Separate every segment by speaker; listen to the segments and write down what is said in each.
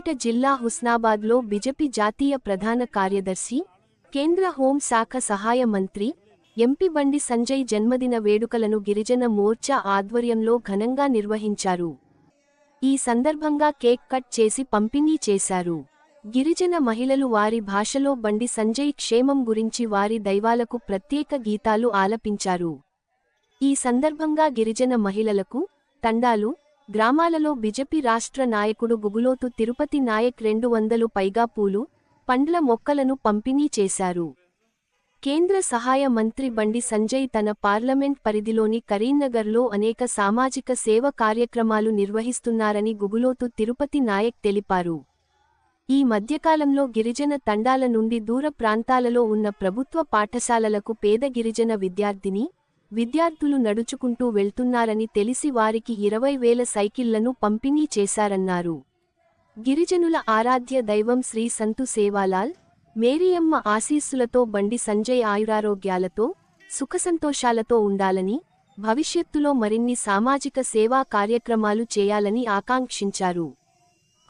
Speaker 1: సిద్దిపేట జిల్లా హుస్నాబాద్లో బిజెపి జాతీయ ప్రధాన కార్యదర్శి కేంద్ర హోం శాఖ సహాయ మంత్రి ఎంపీ బండి సంజయ్ జన్మదిన వేడుకలను గిరిజన మోర్చా ఆధ్వర్యంలో ఘనంగా నిర్వహించారు. ఈ సందర్భంగా కేక్ కట్ చేసి పంపిణీ చేశారు. గిరిజన మహిళలు వారి భాషలో బండి సంజయ్ క్షేమం గురించి వారి దైవాలకు ప్రత్యేక గీతాలు ఆలపించారు. ఈ సందర్భంగా గిరిజన మహిళలకు తండాలు గ్రామాలలో బిజెపి రాష్ట్ర నాయకుడు గుగులోతు తిరుపతి నాయక్ రెండు వందలు పైగా పూలు పండ్ల మొక్కలను పంపిణీ చేశారు. కేంద్ర సహాయ మంత్రి బండి సంజయ్ తన పార్లమెంట్ పరిధిలోని కరీంనగర్లో అనేక సామాజిక సేవ కార్యక్రమాలు నిర్వహిస్తున్నారని గుగులోతు తిరుపతి నాయక్ తెలిపారు. ఈ మధ్యకాలంలో గిరిజన తండాల నుండి దూర ప్రాంతాలలో ఉన్న ప్రభుత్వ పాఠశాలలకు పేద గిరిజన విద్యార్థిని విద్యార్థులు నడుచుకుంటూ వెళ్తున్నారని తెలిసి వారికి ఇరవై వేల సైకిళ్ళను పంపిణీ చేశారన్నారు. గిరిజనుల ఆరాధ్య దైవం శ్రీ సంతు సేవాలాల్ మేరియమ్మ ఆశీస్సులతో బండి సంజయ్ ఆయురారోగ్యాలతో సుఖసంతోషాలతో ఉండాలని భవిష్యత్తులో మరిన్ని సామాజిక సేవా కార్యక్రమాలు చేయాలని ఆకాంక్షించారు.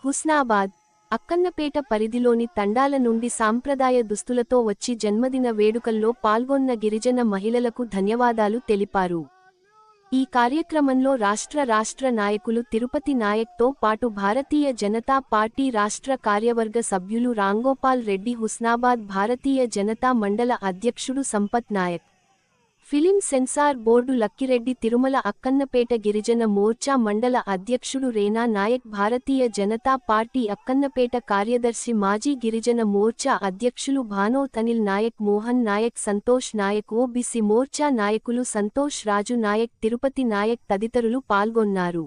Speaker 1: హుస్నాబాద్ అక్కన్నపేట పరిధిలోని తండాల నుండి సాంప్రదాయ దుస్తులతో వచ్చి జన్మదిన వేడుకల్లో పాల్గొన్న గిరిజన మహిళలకు ధన్యవాదాలు తెలిపారు. ఈ కార్యక్రమంలో రాష్ట్ర రాష్ట్ర నాయకులు తిరుపతి నాయక్తో పాటు భారతీయ జనతా పార్టీ రాష్ట్ర కార్యవర్గ సభ్యులు రాంగోపాల్ రెడ్డి హుస్నాబాద్ భారతీయ జనతా మండల అధ్యక్షుడు Sampath Naik film censor board Lakkireddy Tirumala Akkannapeta గిరిజన మోర్చా మండల అధ్యక్షుడు రేనా నాయక్ భారతీయ జనతా పార్టీ అక్కన్నపేట కార్యదర్శి మాజీ గిరిజన మోర్చా అధ్యక్షులు భానో తనిల్ నాయక్ మోహన్ నాయక్ సంతోష్ నాయక్ ఓబీసీ మోర్చా నాయకులు సంతోష్ రాజు నాయక్ తిరుపతి నాయక్ తదితరులు పాల్గొన్నారు.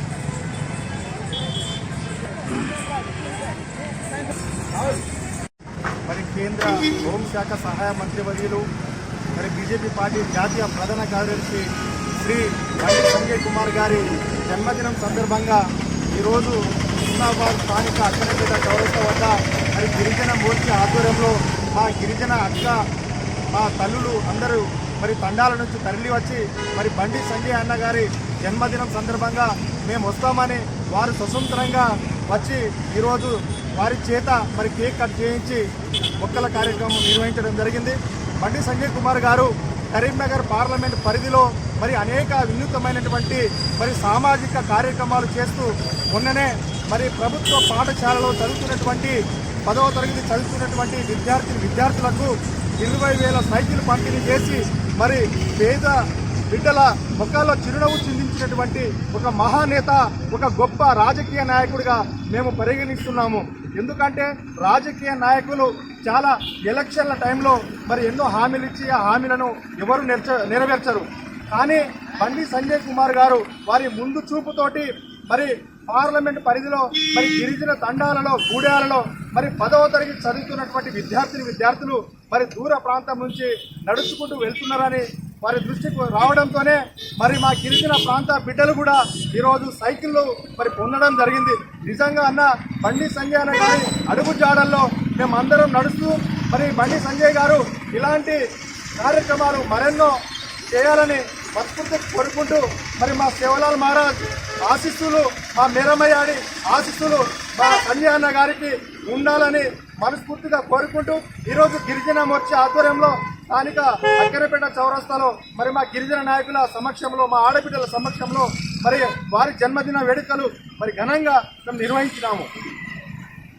Speaker 2: మరి కేంద్ర హోంశాఖ సహాయ మంత్రివర్యులు మరి బీజేపీ పార్టీ జాతీయ ప్రధాన కార్యదర్శి శ్రీ బండి సంజయ్ కుమార్ గారి జన్మదినం సందర్భంగా ఈరోజు హుస్నాబాద్ స్థానిక అక్కనపేట చౌరస్త వద్ద మరి గిరిజన మోర్చా ఆధ్వర్యంలో మా గిరిజన అక్క మా తల్లులు అందరూ మరి తండాల నుంచి తరలి వచ్చి మరి బండి సంజయ్ అన్న గారి జన్మదినం సందర్భంగా మేము వస్తామని వారు స్వతంత్రంగా వచ్చి ఈరోజు వారి చేత మరి కేక్ కట్ చేయించి మొక్కల కార్యక్రమం నిర్వహించడం జరిగింది. బండి సంజయ్ కుమార్ గారు కరీంనగర్ పార్లమెంట్ పరిధిలో మరి అనేక వినూతమైనటువంటి మరి సామాజిక కార్యక్రమాలు చేస్తూ మొన్ననే మరి ప్రభుత్వ పాఠశాలలో చదువుతున్నటువంటి పదవ తరగతి చదువుతున్నటువంటి విద్యార్థి విద్యార్థులకు ఇరవై వేల సైకిల్ పంపిణీ చేసి మరి పేద బిడ్డల ముఖాల్లో చిరునవ్వు చేసినటువంటి ఒక మహానేత ఒక గొప్ప రాజకీయ నాయకుడిగా మేము పరిగణిస్తున్నాము. ఎందుకంటే రాజకీయ నాయకులు చాలా ఎలక్షన్ల టైంలో మరి ఎన్నో హామీలు ఇచ్చి ఆ హామీలను ఎవరు నెరవేర్చరు. కానీ బండి సంజయ్ కుమార్ గారు వారి ముందు చూపుతోటి మరి పార్లమెంట్ పరిధిలో మరి గిరిజన తండాలలో గూడాలలో మరి పదవ తరగతి చదువుతున్నటువంటి విద్యార్థిని విద్యార్థులు మరి దూర ప్రాంతం నుంచి నడుచుకుంటూ వెళ్తున్నారని వారి దృష్టికి రావడంతోనే మరి మా గిరిజన ప్రాంత బిడ్డలు కూడా ఈరోజు సైకిళ్ళు మరి పొందడం జరిగింది. నిజంగా అన్న బండి సంజయ్ అన్న గారి అడుగు జాడల్లో మేమందరం నడుస్తూ మరి బండి సంజయ్ గారు ఇలాంటి కార్యక్రమాలు మరెన్నో చేయాలని మనస్ఫూర్తి కోరుకుంటూ మరి మా శివలాల్ మహారాజ్ ఆశిస్సులు మా మేరమయ్యాడి ఆశిస్సులు మా సంజయ్ అన్న గారికి ఉండాలని మనస్ఫూర్తిగా కోరుకుంటూ ఈరోజు గిరిజన మోర్చా ఆధ్వర్యంలో స్థానిక అక్కరపేట చౌరస్తాలో మరి మా గిరిజన నాయకుల సమక్షంలో మా ఆడబిడ్డల సమక్షంలో మరి వారి జన్మదిన వేడుకలు మరి ఘనంగా మేము నిర్వహించినాము.